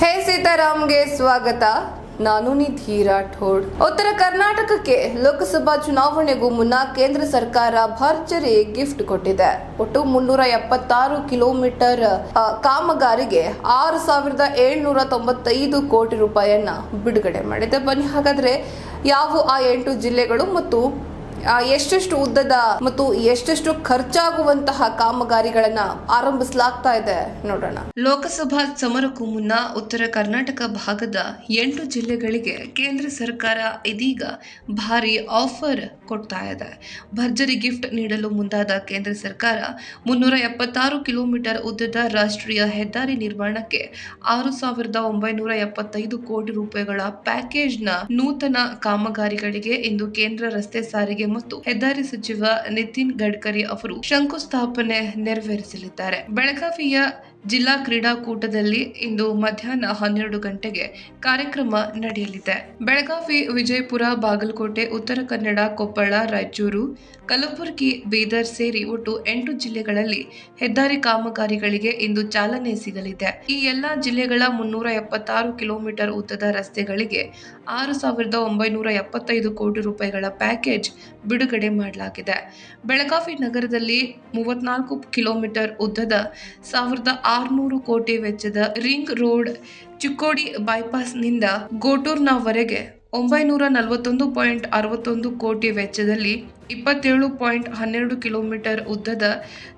ಹೇ ಸೀತಾರಾಮ್ಗೆ ಸ್ವಾಗತ. ನಾನು ನಿಧಿ ರಾಠೋಡ್. ಉತ್ತರ ಕರ್ನಾಟಕಕ್ಕೆ ಲೋಕಸಭಾ ಚುನಾವಣೆಗೂ ಮುನ್ನ ಕೇಂದ್ರ ಸರ್ಕಾರ ಭರ್ಜರಿ ಗಿಫ್ಟ್ ಕೊಟ್ಟಿದೆ. ಒಟ್ಟು ಮುನ್ನೂರ ಎಪ್ಪತ್ತಾರು ಕಿಲೋಮೀಟರ್ ಕಾಮಗಾರಿಗೆ ಆರು ಸಾವಿರದ ಏಳ್ನೂರ ತೊಂಬತ್ತೈದು ಕೋಟಿ ರೂಪಾಯಿಯನ್ನ ಬಿಡುಗಡೆ ಮಾಡಿದೆ. ಬನ್ನಿ ಹಾಗಾದ್ರೆ ಯಾವ ಆ ಎಂಟು ಜಿಲ್ಲೆಗಳು ಮತ್ತು ಎಷ್ಟೆಷ್ಟು ಉದ್ದದ ಮತ್ತು ಎಷ್ಟೆಷ್ಟು ಖರ್ಚಾಗುವಂತಹ ಕಾಮಗಾರಿಗಳನ್ನ ಆರಂಭಿಸಲಾಗ್ತಾ ಇದೆ ನೋಡೋಣ. ಲೋಕಸಭಾ ಸಮರಕ್ಕೂ ಮುನ್ನ ಉತ್ತರ ಕರ್ನಾಟಕ ಭಾಗದ ಎಂಟು ಜಿಲ್ಲೆಗಳಿಗೆ ಕೇಂದ್ರ ಸರ್ಕಾರ ಇದೀಗ ಭಾರಿ ಆಫರ್ ಕೊಡ್ತಾ ಇದೆ. ಭರ್ಜರಿ ಗಿಫ್ಟ್ ನೀಡಲು ಮುಂದಾದ ಕೇಂದ್ರ ಸರ್ಕಾರ ಮುನ್ನೂರ ಎಪ್ಪತ್ತಾರು ಕಿಲೋಮೀಟರ್ ಉದ್ದದ ರಾಷ್ಟ್ರೀಯ ಹೆದ್ದಾರಿ ನಿರ್ಮಾಣಕ್ಕೆ ಆರು ಸಾವಿರದ ಒಂಬೈನೂರ ಎಪ್ಪತ್ತೈದು ಕೋಟಿ ರೂಪಾಯಿಗಳ ಪ್ಯಾಕೇಜ್ನ ನೂತನ ಕಾಮಗಾರಿಗಳಿಗೆ ಇಂದು ಕೇಂದ್ರ ರಸ್ತೆ ಸಾರಿಗೆ ಮತ್ತು ಹೆದ್ದಾರಿ ಸಚಿವ ನಿತಿನ್ ಗಡ್ಕರಿ ಅವರು ಶಂಕುಸ್ಥಾಪನೆ ನೆರವೇರಿಸಲಿದ್ದಾರೆ. ಬೆಳಗಾವಿಯ ಜಿಲ್ಲಾ ಕ್ರೀಡಾಕೂಟದಲ್ಲಿ ಇಂದು ಮಧ್ಯಾಹ್ನ ಹನ್ನೆರಡು ಗಂಟೆಗೆ ಕಾರ್ಯಕ್ರಮ ನಡೆಯಲಿದೆ. ಬೆಳಗಾವಿ, ವಿಜಯಪುರ, ಬಾಗಲಕೋಟೆ, ಉತ್ತರ ಕನ್ನಡ, ಕೊಪ್ಪಳ, ರಾಯಚೂರು, ಕಲಬುರಗಿ, ಬೀದರ್ ಸೇರಿ ಒಟ್ಟು ಎಂಟು ಜಿಲ್ಲೆಗಳಲ್ಲಿ ಹೆದ್ದಾರಿ ಕಾಮಗಾರಿಗಳಿಗೆ ಇಂದು ಚಾಲನೆ ಸಿಗಲಿದೆ. ಈ ಎಲ್ಲಾ ಜಿಲ್ಲೆಗಳ ಮುನ್ನೂರ ಎಪ್ಪತ್ತಾರು ಕಿಲೋಮೀಟರ್ ಉದ್ದದ ರಸ್ತೆಗಳಿಗೆ ಆರು ಸಾವಿರದ ಒಂಬೈನೂರ ಎಪ್ಪತ್ತೈದು ಕೋಟಿ ರೂಪಾಯಿಗಳ ಪ್ಯಾಕೇಜ್ ಬಿಡುಗಡೆ ಮಾಡಲಾಗಿದೆ. ಬೆಳಗಾವಿ ನಗರದಲ್ಲಿ ಮೂವತ್ನಾಲ್ಕು ಕಿಲೋಮೀಟರ್ ಉದ್ದದ ಸಾವಿರದ ಆರುನೂರು ಕೋಟಿ ವೆಚ್ಚದ ರಿಂಗ್ ರೋಡ್ ಚಿಕ್ಕೋಡಿ ಬೈಪಾಸ್ನಿಂದ ಗೋಟೂರ್ನವರೆಗೆ ಒಂಬೈನೂರ ನಲವತ್ತೊಂದು ಪಾಯಿಂಟ್ ಅರವತ್ತೊಂದು ಕೋಟಿ ವೆಚ್ಚದಲ್ಲಿ ಇಪ್ಪತ್ತೇಳು ಪಾಯಿಂಟ್ ಹನ್ನೆರಡು ಕಿಲೋಮೀಟರ್ ಉದ್ದದ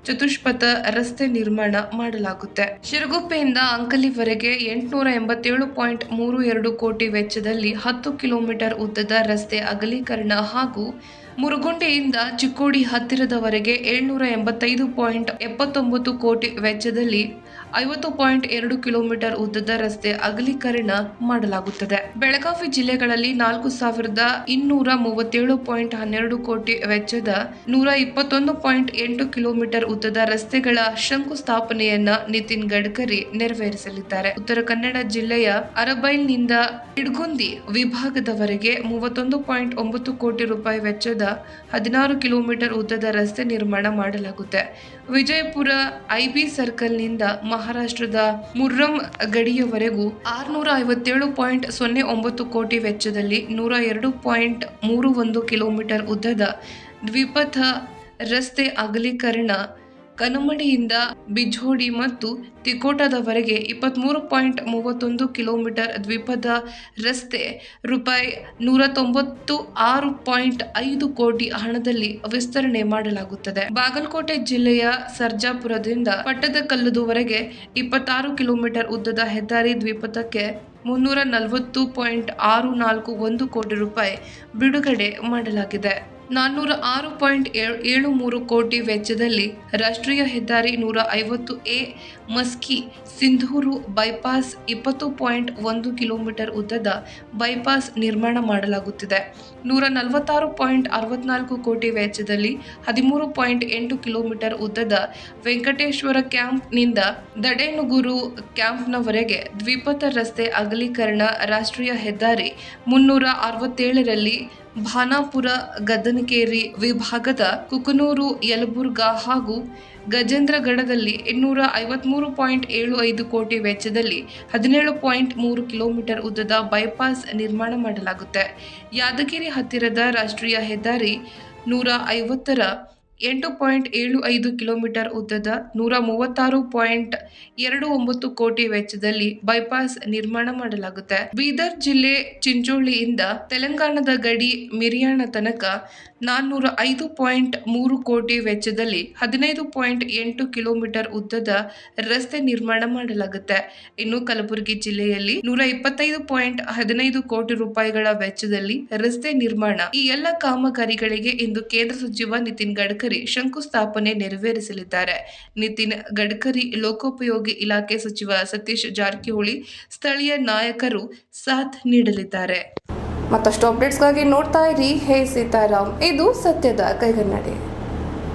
ಚತುಷ್ಪಥ ರಸ್ತೆ ನಿರ್ಮಾಣ ಮಾಡಲಾಗುತ್ತೆ. ಶಿರಗುಪ್ಪೆಯಿಂದ ಅಂಕಲಿವರೆಗೆ ಎಂಟುನೂರ ಎಂಬತ್ತೇಳು ಪಾಯಿಂಟ್ ಮೂರು ಎರಡು ಕೋಟಿ ವೆಚ್ಚದಲ್ಲಿ ಹತ್ತು ಕಿಲೋಮೀಟರ್ ಉದ್ದದ ರಸ್ತೆ ಅಗಲೀಕರಣ ಹಾಗೂ ಮುರುಗುಂಡೆಯಿಂದ ಚಿಕ್ಕೋಡಿ ಹತ್ತಿರದವರೆಗೆ ಏಳ್ನೂರ ಎಂಬತ್ತೈದು ಪಾಯಿಂಟ್ ಎಪ್ಪತ್ತೊಂಬತ್ತು ಕೋಟಿ ವೆಚ್ಚದಲ್ಲಿ ಐವತ್ತು ಪಾಯಿಂಟ್ ಎರಡು ಕಿಲೋಮೀಟರ್ ಉದ್ದದ ರಸ್ತೆ ಅಗಲೀಕರಣ ಮಾಡಲಾಗುತ್ತದೆ. ಬೆಳಗಾವಿ ಜಿಲ್ಲೆಗಳಲ್ಲಿ ನಾಲ್ಕು ಸಾವಿರದ ಇನ್ನೂರ ಮೂವತ್ತೇಳು ಪಾಯಿಂಟ್ ಹನ್ನೆರಡು ಕೋಟಿ ವೆಚ್ಚದ ನೂರ ಇಪ್ಪತ್ತೊಂದು ಪಾಯಿಂಟ್ ಎಂಟು ಕಿಲೋಮೀಟರ್ ಉದ್ದದ ರಸ್ತೆಗಳ ಶಂಕುಸ್ಥಾಪನೆಯನ್ನ ನಿತಿನ್ ಗಡ್ಕರಿ ನೆರವೇರಿಸಲಿದ್ದಾರೆ. ಉತ್ತರ ಕನ್ನಡ ಜಿಲ್ಲೆಯ ಅರಬೈಲ್ನಿಂದ ಇಡ್ಗುಂದಿ ವಿಭಾಗದವರೆಗೆ ಮೂವತ್ತೊಂದು ಪಾಯಿಂಟ್ ಒಂಬತ್ತು ಕೋಟಿ ರೂಪಾಯಿ ವೆಚ್ಚದ ಹದಿನಾರು ಕಿಲೋಮೀಟರ್ ಉದ್ದದ ರಸ್ತೆ ನಿರ್ಮಾಣ ಮಾಡಲಾಗುತ್ತೆ. ವಿಜಯಪುರ ಐಬಿ ಸರ್ಕಲ್ನಿಂದ ಮಹಾರಾಷ್ಟ್ರದ ಮುರ್ರಂ ಗಡಿಯವರೆಗೂ ಆರುನೂರ ಐವತ್ತೇಳು ಪಾಯಿಂಟ್ ಸೊನ್ನೆ ಒಂಬತ್ತು ಕೋಟಿ ವೆಚ್ಚದಲ್ಲಿ ನೂರ ಎರಡು ಪಾಯಿಂಟ್ ಮೂರು ಒಂದು ಕಿಲೋಮೀಟರ್ ಉದ್ದದ ದ್ವಿಪಥ ರಸ್ತೆ ಅಗಲೀಕರಣ ಕನಮಡಿಯಿಂದ ಬಿಜೋಡಿ ಮತ್ತು ತಿಕೋಟದವರೆಗೆ ಇಪ್ಪತ್ತ್ಮೂರು ಪಾಯಿಂಟ್ ಮೂವತ್ತೊಂದು ಕಿಲೋಮೀಟರ್ ದ್ವೀಪದ ರಸ್ತೆ ರೂಪಾಯಿ ನೂರ ತೊಂಬತ್ತು ಆರು ಪಾಯಿಂಟ್ ಐದು ಕೋಟಿ ಹಣದಲ್ಲಿ ವಿಸ್ತರಣೆ ಮಾಡಲಾಗುತ್ತದೆ. ಬಾಗಲಕೋಟೆ ಜಿಲ್ಲೆಯ ಸರ್ಜಾಪುರದಿಂದ ಪಟ್ಟದಕಲ್ಲುದುವರೆಗೆ ಇಪ್ಪತ್ತಾರು ಕಿಲೋಮೀಟರ್ ಉದ್ದದ ಹೆದ್ದಾರಿ ದ್ವೀಪದಕ್ಕೆ ಮುನ್ನೂರ ನಲವತ್ತು ಪಾಯಿಂಟ್ ಆರು ನಾಲ್ಕು ಒಂದು ಕೋಟಿ ರೂಪಾಯಿ ಬಿಡುಗಡೆ ಮಾಡಲಾಗಿದೆ. ನಾನ್ನೂರ ಆರು ಪಾಯಿಂಟ್ ಏಳು ಮೂರು ಕೋಟಿ ವೆಚ್ಚದಲ್ಲಿ ರಾಷ್ಟ್ರೀಯ ಹೆದ್ದಾರಿ ನೂರ ಐವತ್ತು ಎ ಮಸ್ಕಿ ಸಿಂಧೂರು ಬೈಪಾಸ್ ಇಪ್ಪತ್ತು ಪಾಯಿಂಟ್ ಒಂದು ಕಿಲೋಮೀಟರ್ ಉದ್ದದ ಬೈಪಾಸ್ ನಿರ್ಮಾಣ ಮಾಡಲಾಗುತ್ತಿದೆ. ನೂರ ನಲವತ್ತಾರು ಪಾಯಿಂಟ್ ಅರವತ್ನಾಲ್ಕು ಕೋಟಿ ವೆಚ್ಚದಲ್ಲಿ ಹದಿಮೂರು ಪಾಯಿಂಟ್ ಎಂಟು ಕಿಲೋಮೀಟರ್ ಉದ್ದದ ವೆಂಕಟೇಶ್ವರ ಕ್ಯಾಂಪ್ನಿಂದ ದಡೇನುಗುರು ಕ್ಯಾಂಪ್ನವರೆಗೆ ದ್ವಿಪಥ ರಸ್ತೆ ಅಗಲೀಕರಣ ರಾಷ್ಟ್ರೀಯ ಹೆದ್ದಾರಿ ಮುನ್ನೂರ ಅರವತ್ತೇಳರಲ್ಲಿ ಭಾನಾಪುರ ಗದ್ದನಕೇರಿ ವಿಭಾಗದ ಕುಕನೂರು, ಯಲಬುರ್ಗಾ ಹಾಗೂ ಗಜೇಂದ್ರಗಢದಲ್ಲಿ ಇನ್ನೂರ ಐವತ್ಮೂರು ಪಾಯಿಂಟ್ ಏಳು ಐದು ಕೋಟಿ ವೆಚ್ಚದಲ್ಲಿ ಹದಿನೇಳು ಪಾಯಿಂಟ್ ಮೂರು ಕಿಲೋಮೀಟರ್ ಉದ್ದದ ಬೈಪಾಸ್ ನಿರ್ಮಾಣ ಮಾಡಲಾಗುತ್ತೆ. ಯಾದಗಿರಿ ಹತ್ತಿರದ ರಾಷ್ಟ್ರೀಯ ಹೆದ್ದಾರಿ ನೂರ ಐವತ್ತರ ಎಂಟು ಪಾಯಿಂಟ್ ಏಳು ಐದು ಕಿಲೋಮೀಟರ್ ಉದ್ದದ ನೂರ ಮೂವತ್ತಾರು ಪಾಯಿಂಟ್ ಎರಡು ಒಂಬತ್ತು ಕೋಟಿ ವೆಚ್ಚದಲ್ಲಿ ಬೈಪಾಸ್ ನಿರ್ಮಾಣ ಮಾಡಲಾಗುತ್ತೆ. ಬೀದರ್ ಜಿಲ್ಲೆ ಚಿಂಚೋಳಿಯಿಂದ ತೆಲಂಗಾಣದ ಗಡಿ ಮಿರಿಯಾಣ ತನಕ ನಾನ್ನೂರ ಐದು ಪಾಯಿಂಟ್ ಮೂರು ಕೋಟಿ ವೆಚ್ಚದಲ್ಲಿ ಹದಿನೈದು ಪಾಯಿಂಟ್ ಎಂಟು ಕಿಲೋಮೀಟರ್ ಉದ್ದದ ರಸ್ತೆ ನಿರ್ಮಾಣ ಮಾಡಲಾಗುತ್ತೆ. ಇನ್ನು ಕಲಬುರಗಿ ಜಿಲ್ಲೆಯಲ್ಲಿ ನೂರ ಇಪ್ಪತ್ತೈದು ಪಾಯಿಂಟ್ ಹದಿನೈದು ಕೋಟಿ ರೂಪಾಯಿಗಳ ವೆಚ್ಚದಲ್ಲಿ ರಸ್ತೆ ನಿರ್ಮಾಣ ಈ ಎಲ್ಲ ಕಾಮಗಾರಿಗಳಿಗೆ ಇಂದು ಕೇಂದ್ರ ಸಚಿವ ನಿತಿನ್ ಗಡ್ಕರಿ ಶಂಕುಸ್ಥಾಪನೆ ನೆರವೇರಿಸಲಿದ್ದಾರೆ. ನಿತಿನ್ ಗಡ್ಕರಿ ಲೋಕೋಪಯೋಗಿ ಇಲಾಖೆ ಸಚಿವ ಸತೀಶ್ ಜಾರಕಿಹೊಳಿ, ಸ್ಥಳೀಯ ನಾಯಕರು ಸಾಥ್ ನೀಡಲಿದ್ದಾರೆ. ಮತ್ತಷ್ಟು ಅಪ್ಡೇಟ್ಸ್ಗಾಗಿ ನೋಡ್ತಾ ಇರಿ, ಹೇ ಸೀತಾರಾಮ್. ಇದು ಸತ್ಯದ ಕೈಗನ್ನಡಿ.